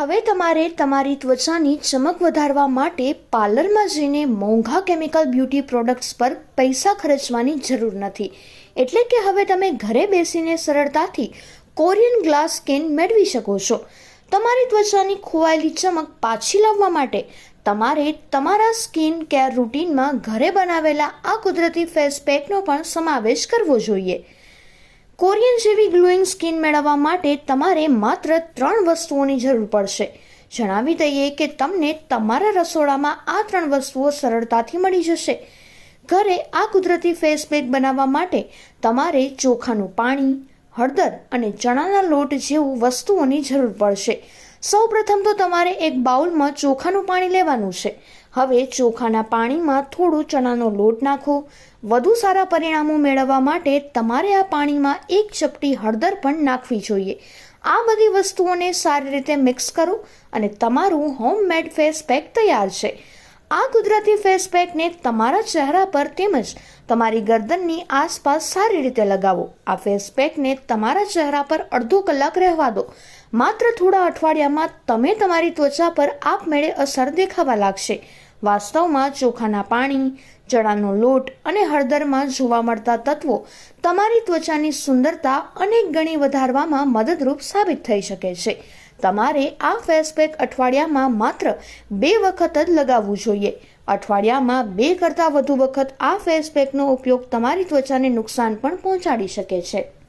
હવે તમારે તમારી ત્વચાની ચમક વધારવા માટે પાર્લરમાં જઈને મોંઘા કેમિકલ બ્યુટી પ્રોડક્ટ્સ પર પૈસા ખર્ચવાની જરૂર નથી. એટલે કે હવે તમે ઘરે બેસીને સરળતાથી કોરિયન ગ્લાસ સ્કિન મેળવી શકો છો. તમારી ત્વચાની ખોવાયેલી ચમક પાછી લાવવા માટે તમારે તમારા સ્કિન કેર રૂટીનમાં ઘરે બનાવેલા આ કુદરતી ફેસ પેકનો પણ સમાવેશ કરવો જોઈએ. કોરિયન જેવી ગ્લોઈંગ સ્કિન મેળવવા માટે તમારે માત્ર ત્રણ વસ્તુઓની જરૂર પડશે. જણાવી દઈએ કે તમને તમારા રસોડામાં આ ત્રણ વસ્તુઓ સરળતાથી મળી જશે. ઘરે આ કુદરતી ફેસ પેક બનાવવા માટે તમારે ચોખાનું પાણી, હળદર અને ચણાના લોટ જેવું વસ્તુઓની જરૂર પડશે. સૌપ્રથમ તો તમારે એક બાઉલમાં ચોખાનું પાણી લેવાનું છે. હવે ચોખાના પાણીમાં થોડું ચણાનો લોટ નાખો. વધુ સારા પરિણામો મેળવવા માટે તમારે આ પાણીમાં એક ચપટી હળદર પણ નાખવી જોઈએ. આ બધી વસ્તુઓને સારી રીતે મિક્સ કરો અને તમારું હોમમેડ ફેસ પેક તૈયાર છે. આ કુદરતી ફેસ પેકને તમારા ચહેરા પર તેમજ તમારી ગરદનની આસપાસ સારી રીતે લગાવો. આ ફેસ પેકને તમારા ચહેરા પર અડધો કલાક રહેવા દો. માત્ર થોડા અઠવાડિયામાં તમે તમારી ત્વચા પર આપમેળે અસર દેખાવા લાગશે. વાસ્તવમાં ચોખાના પાણી, ચણાનો લોટ અને હળદરમાં જોવા મળતા તત્વો તમારી ત્વચાની સુંદરતા અનેક ગણી વધારવામાં મદદરૂપ સાબિત થઈ શકે છે. તમારે આ ફેસ પેક અઠવાડિયામાં માત્ર બે વખત જ લગાવવું જોઈએ. અઠવાડિયામાં બે કરતાં વધુ વખત આ ફેસપેકનો ઉપયોગ તમારી ત્વચાને નુકસાન પણ પહોંચાડી શકે છે.